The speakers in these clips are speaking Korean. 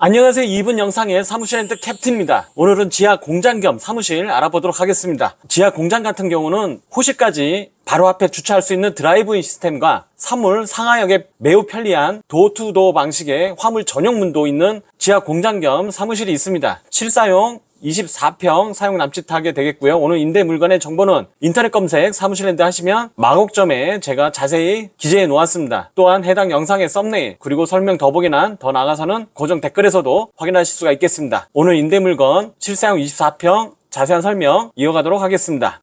안녕하세요. 이번 영상의 사무실 렌트 캡틴입니다. 오늘은 지하 공장 겸 사무실 알아보도록 하겠습니다. 지하 공장 같은 경우는 호실까지 바로 앞에 주차할 수 있는 드라이브인 시스템과 사물 상하역에 매우 편리한 도어투도어 방식의 화물 전용 문도 있는 지하 공장 겸 사무실이 있습니다. 실사용 24평 사용 남짓하게 되겠고요. 오늘 임대 물건의 정보는 인터넷 검색 사무실랜드 하시면 마곡점에 제가 자세히 기재해 놓았습니다. 또한 해당 영상의 썸네일 그리고 설명 더보기란 더 나가서는 고정 댓글에서도 확인하실 수가 있겠습니다. 오늘 임대 물건 실사용 24평 자세한 설명 이어가도록 하겠습니다.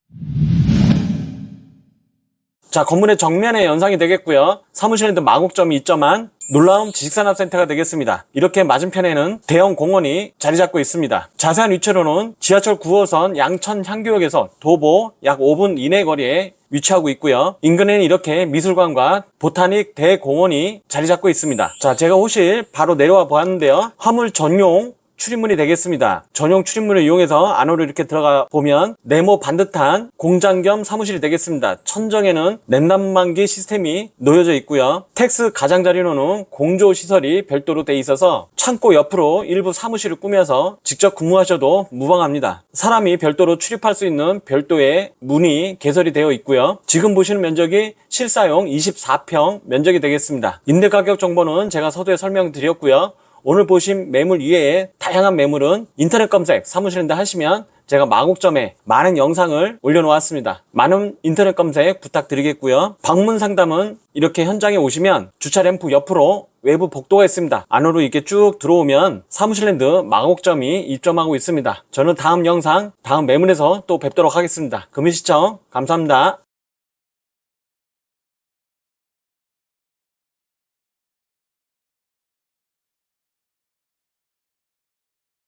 자, 건물의 정면에 연상이 되겠고요. 사무실에도 마곡점이 있점한 놀라운 지식산업센터가 되겠습니다. 이렇게 맞은편에는 대형 공원이 자리 잡고 있습니다. 자세한 위치로는 지하철 9호선 양천 향교역에서 도보 약 5분 이내 거리에 위치하고 있고요. 인근에는 이렇게 미술관과 보타닉 대공원이 자리 잡고 있습니다. 자, 제가 호실 바로 내려와 보았는데요. 화물 전용 출입문이 되겠습니다. 전용 출입문을 이용해서 안으로 이렇게 들어가 보면 네모 반듯한 공장 겸 사무실이 되겠습니다. 천정에는 냉난방기 시스템이 놓여져 있고요. 텍스 가장자리로는 공조 시설이 별도로 돼 있어서 창고 옆으로 일부 사무실을 꾸며서 직접 근무하셔도 무방합니다. 사람이 별도로 출입할 수 있는 별도의 문이 개설이 되어 있고요. 지금 보시는 면적이 실사용 24평 면적이 되겠습니다. 임대 가격 정보는 제가 서두에 설명드렸고요. 오늘 보신 매물 이외에 다양한 매물은 인터넷 검색 사무실인데 하시면 제가 마곡점에 많은 영상을 올려놓았습니다. 많은 인터넷 검색 부탁드리겠고요. 방문 상담은 이렇게 현장에 오시면 주차 램프 옆으로 외부 복도가 있습니다. 안으로 이렇게 쭉 들어오면 사무실 랜드 마곡점이 입점하고 있습니다. 저는 다음 영상, 다음 매물에서 또 뵙도록 하겠습니다. 금일 시청 감사합니다.